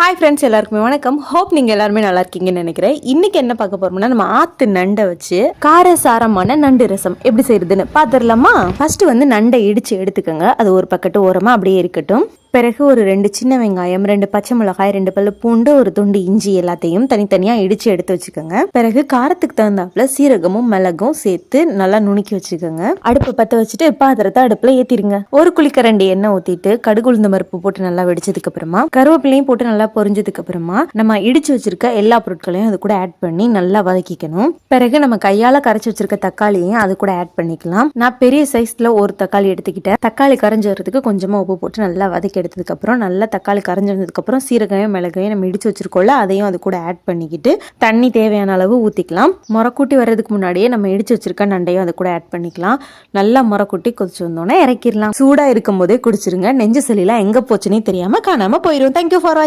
Hi friends எல்லாருக்குமே வணக்கம். Hope நீங்கள் எல்லாருமே நல்லா இருக்கீங்கன்னு நினைக்கிறேன். இன்னைக்கு என்ன பார்க்க போறோம்னா நம்ம ஆத்து நண்டை வச்சு காரசாரமான நண்டு ரசம் எப்படி செய்யறதுன்னு பார்த்துடலாமா? ஃபர்ஸ்ட் வந்து நண்டை இடிச்சு எடுத்துக்கோங்க. அது ஒரு பக்கத்து ஓரமாக அப்படியே இருக்கட்டும். பிறகு ஒரு ரெண்டு சின்ன வெங்காயம் ரெண்டு பச்சை மிளகாய் ரெண்டு பல்லு பூண்டு ஒரு துண்டு இஞ்சி எல்லாத்தையும் தனித்தனியாக இடிச்சு எடுத்து வச்சுக்கோங்க. பிறகு காரத்துக்கு தகுந்தாப்புல சீரகமும் மிளகும் சேர்த்து நல்லா நுணுக்கி வச்சுக்கோங்க. அடுப்பை பற்ற வச்சுட்டு பாத்திரத்தை அடுப்பில் ஏற்றிடுங்க ஒரு குளிக்கரண்டி எண்ணெய் ஊற்றிட்டு கடுகு உளுந்த மருப்பு போட்டு நல்லா வெடிச்சதுக்கு அப்புறமா கருவேப்பிலையும் போட்டு நல்லா பொரிஞ்சதுக்கு அப்புறமா நம்ம இடிச்சு வச்சிருக்க எல்லா பொருட்களையும் அது கூட ஆட் பண்ணி நல்லா வதக்கிக்கணும். பிறகு நம்ம கையால கரைச்சி வச்சிருக்க தக்காளியையும் அது கூட ஆட் பண்ணிக்கலாம். நான் பெரிய சைஸ்ல ஒரு தக்காளி எடுத்துக்கிட்டேன். தக்காளி கரைஞ்சு வரதுக்கு கொஞ்சமா உப்பு போட்டு நல்லா வதக்கி எடுத்ததுக்கப்புறம் நல்லா தக்காளி கரைஞ்சிருந்ததுக்கப்புறம் வந்ததுக்கு சீரகையும் மிளகையும் நம்ம இடித்து வச்சுருக்கோம்ல அதையும் அது கூட ஆட் பண்ணிக்கிட்டு தண்ணி தேவையான அளவு ஊற்றிக்கலாம் முறக்கூட்டி வர்றதுக்கு முன்னாடியே நம்ம இடிச்சு வச்சிருக்க நண்டையும் அது கூட ஆட் பண்ணிக்கலாம். நல்லா முறக்கூட்டி கொதிச்சு வந்தோன்னே இறக்கிடலாம். சூடாக இருக்கும் போதே குடிச்சிருங்க. நெஞ்சு சளிலாம் எங்கே போச்சுன்னே தெரியாம காணாமல் போயிடும் தேங்க்யூ ஃபார்